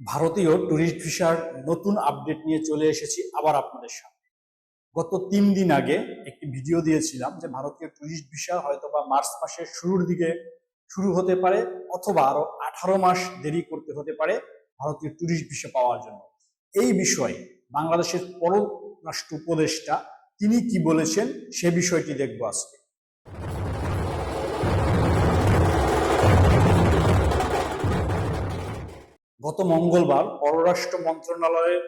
ভারতীয় ট্যুরিস্ট ভিসার নতুন আপডেট নিয়ে চলে এসেছি আবার আপনাদের সামনে। গত তিন দিন আগে একটি ভিডিও দিয়েছিলাম যে ভারতীয় ট্যুরিস্ট ভিসা হয়তো বা মার্চ মাসের শুরুর দিকে শুরু হতে পারে অথবা আরও আঠারো মাস দেরি করতে হতে পারে ভারতীয় ট্যুরিস্ট ভিসা পাওয়ার জন্য। এই বিষয়ে বাংলাদেশের পররাষ্ট্র উপদেষ্টা তিনি কি বলেছেন সে বিষয়টি দেখব আজকে। গত মঙ্গলবার পররাষ্ট্র মন্ত্রণালয়ের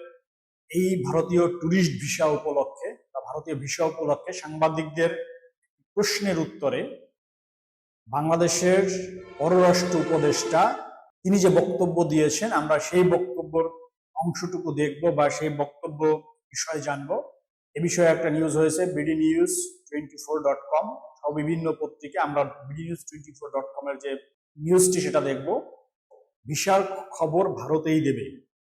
এই ভারতীয় ট্যুরিস্ট ভিসা উপলক্ষে বা ভারতীয় ভিসা উপলক্ষে সাংবাদিকদের প্রশ্নের উত্তরে বাংলাদেশের পররাষ্ট্র উপদেষ্টা তিনি যে বক্তব্য দিয়েছেন, আমরা সেই বক্তব্যের অংশটুকু দেখব বা সেই বক্তব্য বিষয়ে জানব। এ বিষয়ে একটা নিউজ হয়েছে B D news twenty four dot com সব বিভিন্ন পত্রিকা আমরা B D news twenty four dot কমের যে নিউজটি সেটা দেখব। বিশাল খবর ভারতেই দেবে।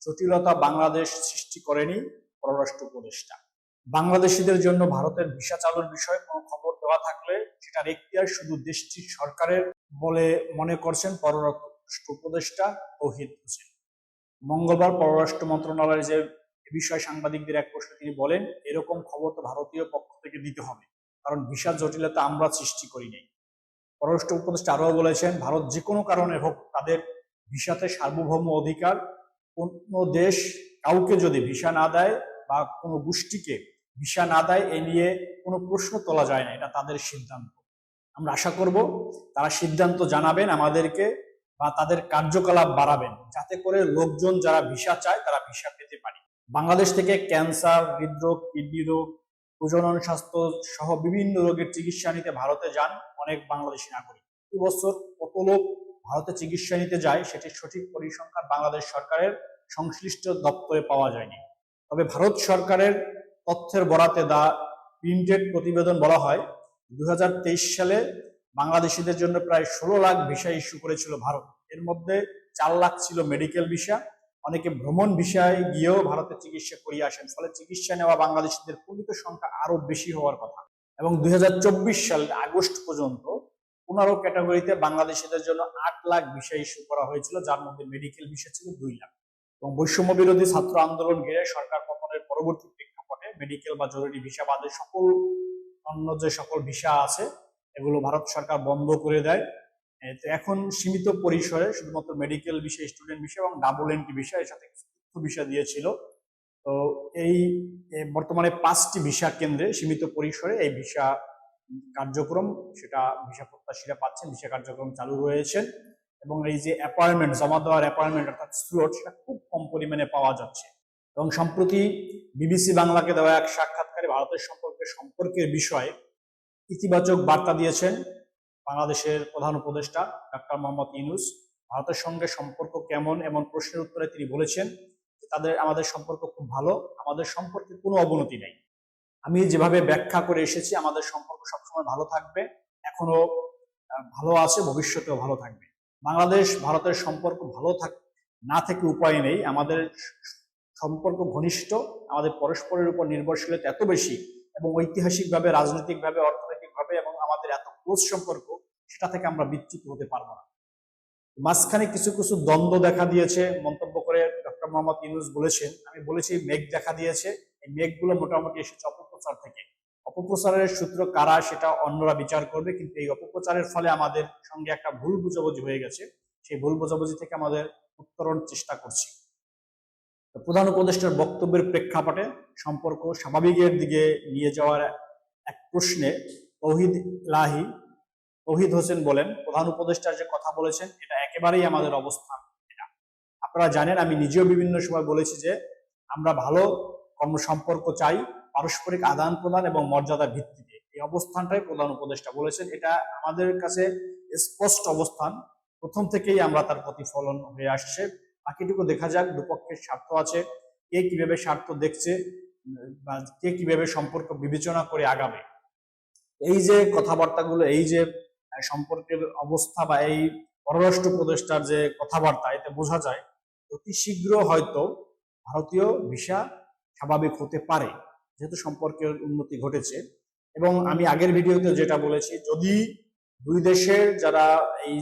জটিলতা বাংলাদেশ সৃষ্টি করেনি পররাষ্ট্র উপদেষ্টা। বাংলাদেশিদের জন্য ভারতের ভিসা চালুর বিষয়ে কোনো খবর দেওয়া থাকলে সেটার এখতিয়ার শুধু দেশটির সরকারের বলে মনে করছেন পররাষ্ট্র উপদেষ্টা তৌহিদ হোসেন। মঙ্গলবার পররাষ্ট্র মন্ত্রণালয়ের যে বিষয়ে সাংবাদিকদের এক প্রশ্নে তিনি বলেন, এরকম খবর তো ভারতীয় পক্ষ থেকে দিতে হবে, কারণ ভিসা জটিলতা আমরা সৃষ্টি করি নাই পররাষ্ট্র উপদেষ্টা আরও বলেছেন, ভারত যে কোনো কারণে হোক তাদের ভিসাতে সার্বভৌম অধিকার, কোনো দেশ কাউকে যদি ভিসা না দেয় বা কোনো গোষ্ঠীকে ভিসা না দেয়, এ নিয়ে কোনো প্রশ্ন তোলা যায় না। এটা তাদের সিদ্ধান্ত। আমরা আশা করব তারা সিদ্ধান্ত জানাবেন আমাদেরকে বা তাদের কার্যকলাপ বাড়াবেন। যাতে করে লোকজন যারা ভিসা চায়, তারা ভিসা পেতে পারে। বাংলাদেশ থেকে ক্যান্সার, হৃদরোগ, কিডনি রোগ, প্রজনন স্বাস্থ্য সহ বিভিন্ন রোগের চিকিৎসা নিতে ভারতে যান অনেক বাংলাদেশি নাগরিক। বছর কত লোক ভারতে চিকিৎসা নিতে যায়, সেটির সঠিক পরিসংখ্যান বাংলাদেশ সরকারের সংশ্লিষ্ট দপ্তরে পাওয়া যায়নি। তবে ভারত সরকারের তথ্যের বরাতে দা প্রিন্টেড প্রতিবেদন বলা হয় দু হাজার তেইশ সালে বাংলাদেশিদের জন্য প্রায় ষোলো লাখ ভিসা ইস্যু করেছিল ভারত। এর মধ্যে চার লাখ ছিল মেডিকেল ভিসা। অনেকে ভ্রমণ ভিসায় গিয়েও ভারতে চিকিৎসা করিয়ে আসেন। ফলে চিকিৎসা নেওয়া বাংলাদেশিদের প্রকৃত সংখ্যা আরও বেশি হওয়ার কথা। এবং দুই সাল আগস্ট পর্যন্ত পনেরো ক্যাটাগরিতে বাংলাদেশিদের জন্য আট লাখ বিষয় ইস্যু করা হয়েছিল, যার মধ্যে মেডিকেল বিষয় ছিল দুই লাখ। এবং বৈষম্য বিরোধী ছাত্র আন্দোলন ঘিরে সরকার পতনের পরবর্তী প্রেক্ষাপটে মেডিকেল বা জরুরি ভিসা বাদে সকল অন্য যে সকল ভিসা আছে, এগুলো ভারত সরকার বন্ধ করে দেয়। তো এখন সীমিত পরিসরে শুধুমাত্র মেডিকেল বিষয় স্টুডেন্ট বিষয় এবং ডাবল এন্ট্রি বিষয় এর সাথে ভিসা দিয়েছিল। তো এই বর্তমানে পাঁচটি ভিসা কেন্দ্রে সীমিত পরিসরে এই ভিসা কার্যক্রম, সেটা ভিসা প্রত্যাশীরা পাচ্ছেন, ভিসা কার্যক্রম চালু রয়েছেন এবং এই যে অ্যাপয়েন্টমেন্ট জমা দেওয়ার অ্যাপয়েন্টমেন্ট অর্থাৎ স্লট সেটা খুব কম পরিমাণে পাওয়া যাচ্ছে। এবং সম্প্রতি বিবিসি বাংলাকে দেওয়া এক সাক্ষাৎকারে ভারতের সম্পর্কে সম্পর্কের বিষয়ে ইতিবাচক বার্তা দিয়েছেন বাংলাদেশের প্রধান উপদেষ্টা ডাক্তার মোহাম্মদ ইউনুস। ভারতের সঙ্গে সম্পর্ক কেমন, এমন প্রশ্নের উত্তরে তিনি বলেছেন তাদের, আমাদের সম্পর্ক খুব ভালো, আমাদের সম্পর্কে কোনো অবনতি নেই। আমি যেভাবে ব্যাখ্যা করে এসেছি, আমাদের সম্পর্ক সবসময় ভালো থাকবে, এখনও ভালো আছে, ভবিষ্যতেও ভালো থাকবে। বাংলাদেশ, ভারতের সম্পর্ক ভালো থাক, না থেকে উপায় নেই। আমাদের সম্পর্ক ঘনিষ্ঠ, আমাদের পরস্পরের উপর নির্ভরশীলতা এত বেশি এবং ঐতিহাসিকভাবে, রাজনৈতিকভাবে, অর্থনৈতিকভাবে এবং আমাদের এত ক্লোজ সম্পর্ক, সেটা থেকে আমরা বিচ্যুত হতে পারব না। মাঝখানে কিছু কিছু দ্বন্দ্ব দেখা দিয়েছে, মন্তব্য করে ডক্টর মোহাম্মদ ইউনুস বলেছেন, আমি বলেছি, মেঘ দেখা দিয়েছে। এই মেঘগুলো মোটামুটি এসেছে অপপ্রচারের সূত্র কারা, সেটা অন্যরা বিচার করবে, কিন্তু এই অপপ্রচারের ফলে আমাদের সঙ্গে একটা ভুল বুঝাবুঝি হয়ে গেছে। সেই ভুল বুঝাবুঝি থেকে আমাদের উত্তরণ চেষ্টা করছি। প্রধান উপদেষ্টার বক্তব্যের প্রেক্ষাপটে সম্পর্ক স্বাভাবিকের দিকে নিয়ে যাওয়ার এক প্রশ্নে তৌহিদ লাহি তৌহিদ হোসেন বলেন, প্রধান উপদেষ্টার যে কথা বলেছেন, এটা একেবারেই আমাদের অবস্থান। এটা আপনারা জানেন, আমি নিজেও বিভিন্ন সময় বলেছি যে আমরা ভালো কর্মসম্পর্ক চাই পারস্পরিক আদান প্রদান এবং মর্যাদা ভিত্তিতে। এই অবস্থানটাই প্রধান উপদেষ্টা বলেছেন। এটা আমাদের কাছে স্পষ্ট অবস্থান। প্রথম থেকেই আমরা তার প্রতিফলন হয়ে আসছে। বাকিটুকু দেখা যাক, দুপক্ষের স্বার্থ আছে। কে কীভাবে স্বার্থ দেখছে, বা কে কীভাবে সম্পর্ক বিবেচনা করে আগাবে। এই যে কথাবার্তাগুলো, এই যে সম্পর্কের অবস্থা বা এই পররাষ্ট্র উপদেষ্টার যে কথাবার্তা, এতে বোঝা যায়, অতি শীঘ্র হয়তো ভারতীয় ভিসা স্বাভাবিক হতে পারে। যেহেতু সম্পর্কের উন্নতি ঘটেছে, এবং আমি আগের ভিডিওতে যেটা বলেছি, যদি দুই দেশের যারা এই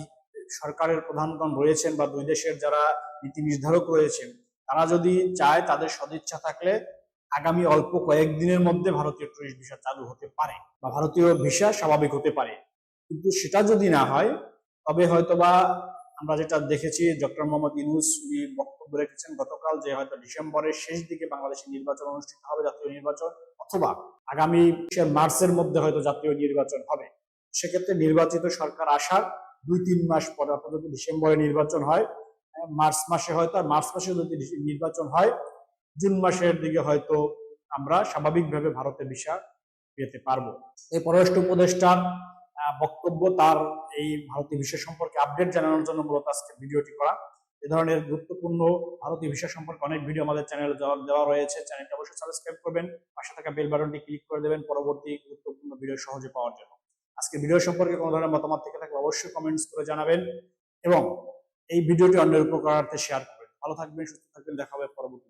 সরকারের প্রধানগণ রয়েছেন বা দুই দেশের যারা নীতি নির্ধারক রয়েছেন, তারা যদি চায় তাদের সদিচ্ছা থাকলে আগামী অল্প কয়েকদিনের মধ্যে ভারতীয় টুরিস্ট ভিসা চালু হতে পারে বা ভারতীয় ভিসা স্বাভাবিক হতে পারে। কিন্তু সেটা যদি না হয়, তবে হয়তোবা আমরা যেটা দেখেছি ডক্টর মোহাম্মদ ইউনুস উনি বক্তব্য রেখেছেন গতকাল যে হয়তো ডিসেম্বরের শেষ দিকে বাংলাদেশে নির্বাচন অনুষ্ঠিত হবে জাতীয় নির্বাচন অথবা আগামী মার্চের মধ্যে হয়তো জাতীয় নির্বাচন হবে। সেক্ষেত্রে নির্বাচিত সরকার আসার দুই তিন মাস পরে অর্থাৎ যদি ডিসেম্বরে নির্বাচন হয় মার্চ মাসে হয়তো আর মার্চ মাসে যদি নির্বাচন হয় জুন মাসের দিকে হয়তো আমরা স্বাভাবিকভাবে ভারতে ভিসা পেতে পারব। এই পররাষ্ট্র উপদেষ্টার আহ, বক্তব্য তার এই ভারতীয় ভিসা সম্পর্কে আপডেট জানানোর জন্য মূলত আজকে ভিডিওটি করা। এ ধরনের গুরুত্বপূর্ণ ভারতীয় ভিসা সম্পর্কে অনেক ভিডিও আমাদের চ্যানেলে দেওয়া রয়েছে। চ্যানেলটি অবশ্যই সাবস্ক্রাইব করবেন। পাশে থাকা বেল বাটনটি ক্লিক করে দেবেন পরবর্তী গুরুত্বপূর্ণ ভিডিও সহজে পাওয়ার জন্য। আজকে ভিডিও সম্পর্কে কোনো ধরনের মতামত থেকে থাকলে অবশ্যই কমেন্টস করে জানাবেন এবং এই ভিডিওটি অন্যের উপকারার্থে শেয়ার করবেন। ভালো থাকবেন, সুস্থ থাকবেন, দেখা হবে পরবর্তী